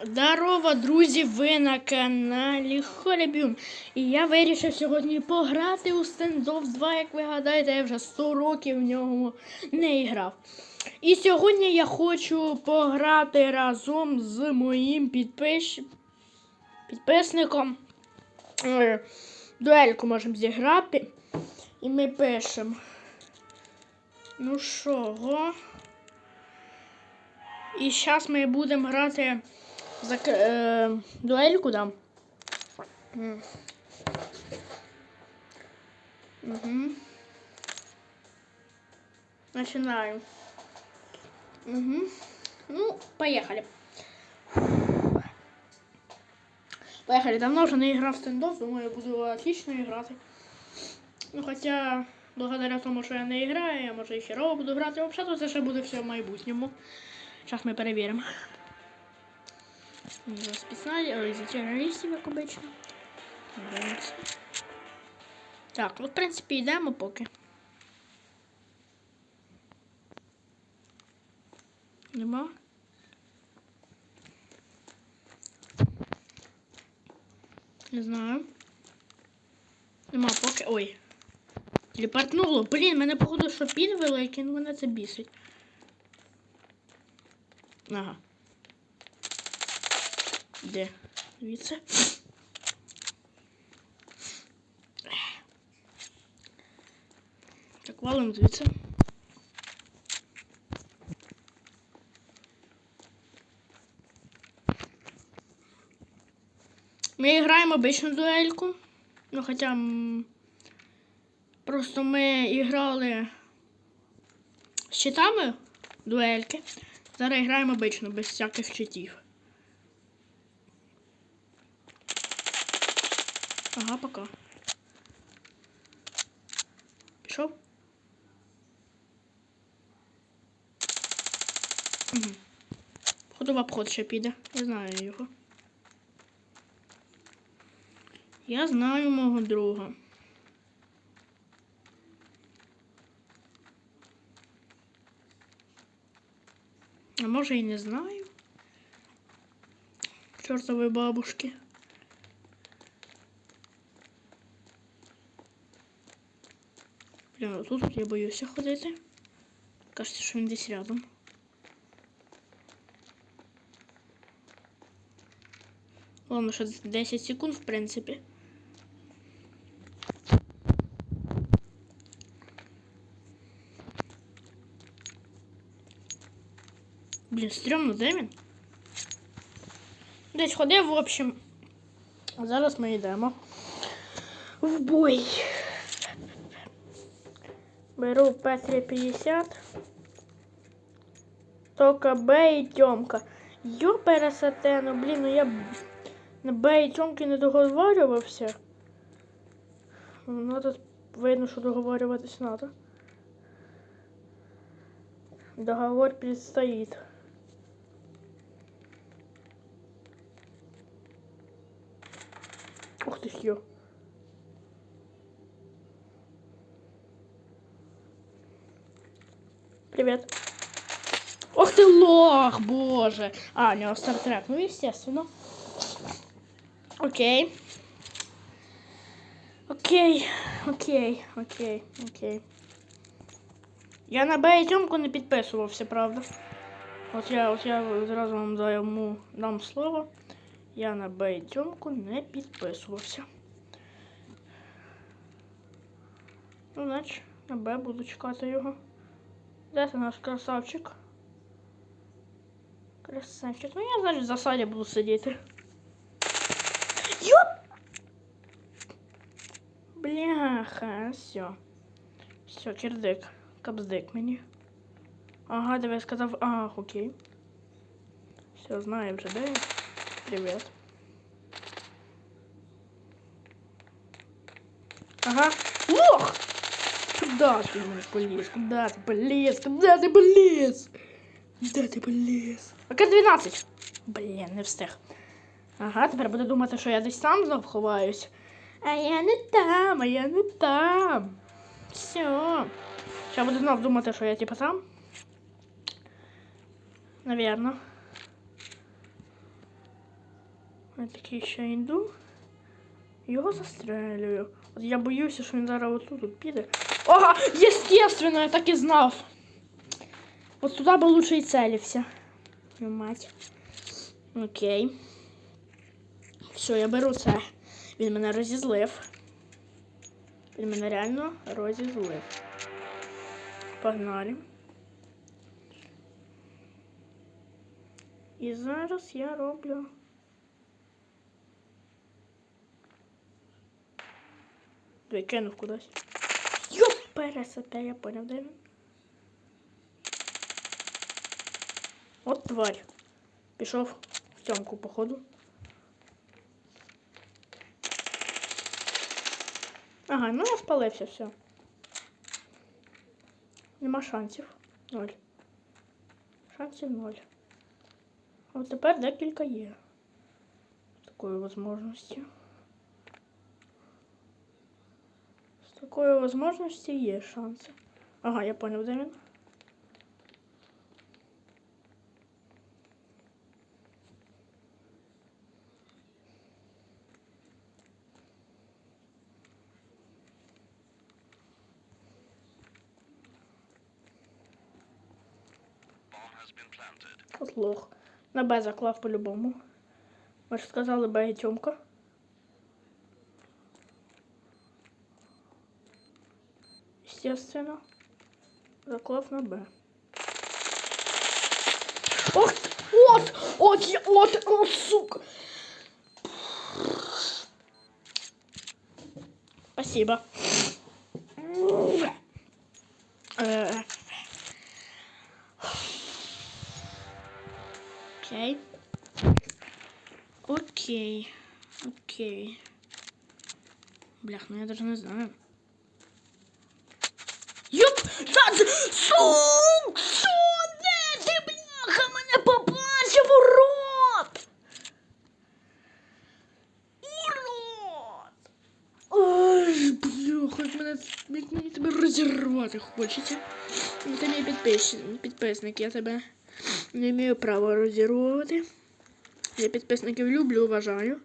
Здорово, друзі! Ви на каналі Холібюм. І я вирішив сьогодні пограти у Standoff 2, як ви гадаєте, я вже 100 років в нього не грав. І сьогодні я хочу пограти разом з моїм підпис... підписником. Е, Дуельку можемо зіграти. І ми пишемо. Ну що, го? І зараз ми будемо грати за е, дуельку, да. Угу. Начинаем. Угу. Ну, поехали. Поехали. Давно вже не грав в стендов, думаю, буду отлично грати. Ну, хоча, благодаря тому, що я не граю, я може і херово буду грати. Взагалі, це ще буде все в майбутньому. Зараз ми перевіримо. За спецназі, ой, за терористів, як обично. Дивимося. Так, ну, в принципі, йдемо поки. Нема? Не знаю. Нема поки. Ой. Телепортнуло. Блін, мене походу, що пін великий, ну мене це бісить. Ага. Де? Дивіться. Так, валим звідси. Ми граємо обичну дуельку. Ну, хоча просто ми грали з читами дуельки. Зараз граємо обично, без всяких читів. Ага, пока. Пішов? Угу. Походу в обход ще піде. Я знаю його. Я знаю мого друга. А може і не знаю. Чортової бабушки. Бля, тут я боюся ходити. Кажеться, що він десь рядом. Ладно, ще 10 секунд, в принципі. Блін, стрьомно, де він? Десь ходив, в общем. А зараз ми йдемо. В бой. Беру П-350. Тока Б і Тьомка. Йо пересете, ну блін, ну я на Б і Тьомки не договорювався. Ну тут видно, що договорюватись треба. Договор предстоит. Ух ты ж ё. Привет. Ох ты лох, боже. А, у него стартрек, ну естественно. Окей. Окей, окей, окей, окей. Я на Б Тьомку не підписувався, правда. От я, от я зразу вам дам, дам слово. Я на Б Тьомку не підписувався. Ну, значить, на Б буду чекати його. Де це наш красавчик? Красавчик. Ну я, значить, в засаді буду сидіти. Йоп! Бляха, все. Все, кирдик. Капздик мені. Ага, давай сказав. А, окей. Все, знаю вже де. я. Привіт. Ага. Лох! Куда ты мене полез? Куда ты полез? Куда ты полез? Куда ты полез? АК 12. Блін, не встиг. Ага, тепер буде думати, що я десь там знов ховаюсь. А я не там, а я не там. Все. Сейчас буду знов думати, що я типа там. Наверно. Я такий ще йду. Його застрелюю. От я боюся, що він зараз отут от піде. Ага, естественно, я так і знав. От туди би лучше і целився. Ну, мать. Окей. Все, я беру це. Він мене розізлив. Він мене реально розізлив. Погнали. І зараз я роблю. Дві кинув кудись. Пересете, я поняв, де він. От тварь. Пішов в тьомку, походу. Ага, ну я спалився, все. Нема шансів. Ноль. Шансів ноль. От тепер декілька є. Такої можливості. З такої можливості є шанси. Ага, я понял, де він. От лох. На Б заклав по-любому. Ми ж сказали Б і Тьомка. Естественно. Заклав на Б. Ох, от, от, от, от, сука. Спасибо. Э. Окей. Окей. Окей. Блях, ну я даже не знаю. Сук! Де ти, бляха, мене побачив, урод! Урод! Ой, бляха, як мене, мені тебе розірвати хочеться. Ти мій підписник, підписник, я тебе не маю права розірвати. Я підписників люблю, вважаю.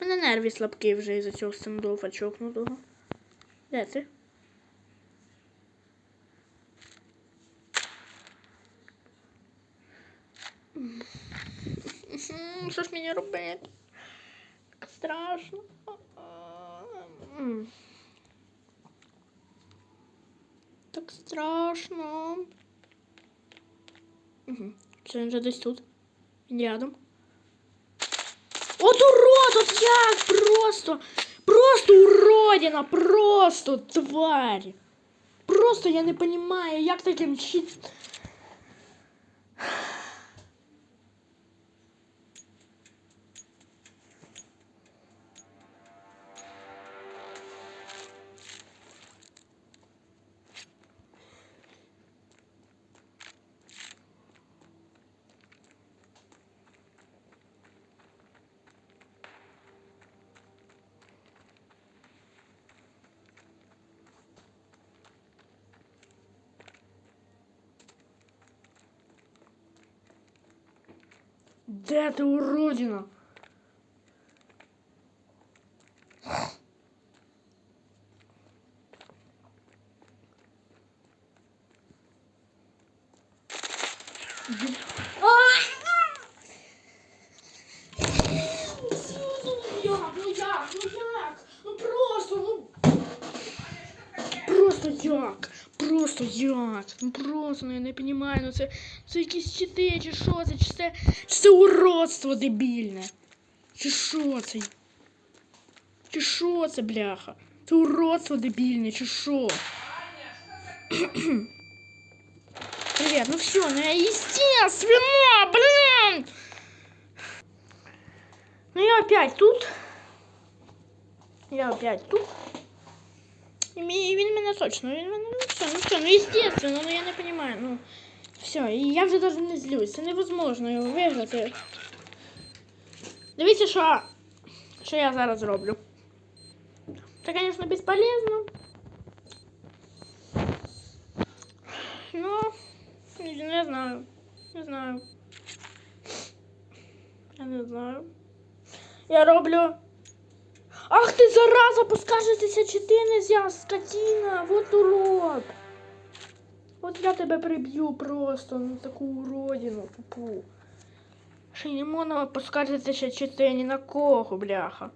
У мене нерві слабкі вже із-за цього стендофа чокнутого. Де ти? Що ж мені робити? Так страшно. Так страшно. Угу. Це він вже десь тут. Він рядом. От урод, от як просто! Просто уродина, просто тварь. Просто я не понимаю, як таким чи... Де ти уродина? Ну як, ну як, ну як? Ну просто, ну. Просто як? Просто як? Ну просто, ну я не розумію, ну це, це якісь чити, чи що це, чи це, чи це уродство дебільне? Чи що це? Чи що це, бляха? Це уродство дебільне, чи що? Привет, ну все, ну я естественно, блин! Ну я опять тут. Я опять тут. І мі- він мене точно, він мене, ну все, ну все, ну естественно, ну я не понимаю, ну. Все, і я вже даже не злюсь, це невозможно його виграти. Дивіться, що, що я зараз роблю. Це, звісно, безполезно. Ну, не знаю, не знаю. Я не знаю. Я роблю. Ах ти зараза, поскаржитися, чи ти не скотина, вот урод. От я тебе приб'ю просто на таку уродину тупу. Ще не можна поскаржитися, чи ти ні на кого, бляха.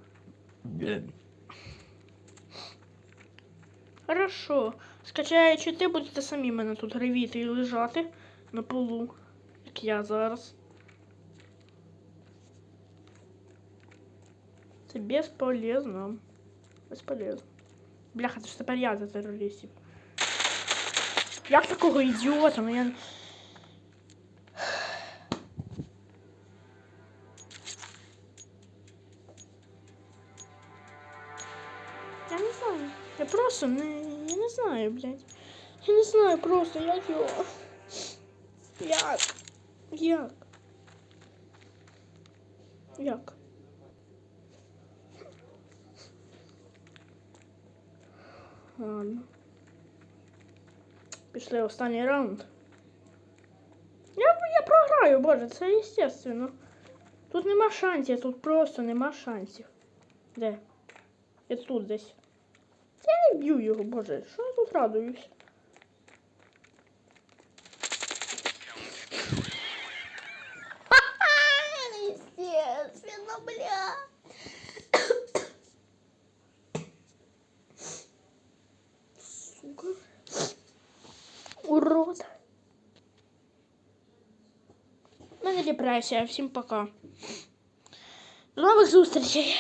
Хорошо. Скачаю чити, будете самі мене тут ревіти і лежати на полу, як я зараз. Це безполезно. Безполезно. Бляха, це ж тепер я за терористів. Як такого ідіота? Ну я. Я не знаю. Я просто не. Я не знаю, блядь. Я не знаю просто, як його. Як? Як? Як? Ладно. Пішли останній раунд. Я, я програю, боже, це естественно. Тут нема шансів, тут просто нема шансів. Де? Я тут десь. Я не б'ю його, боже. Що я тут радуюсь? Естественно, бля. Сука. Урод. У мене депресія. Всім пока. До нових зустрічей.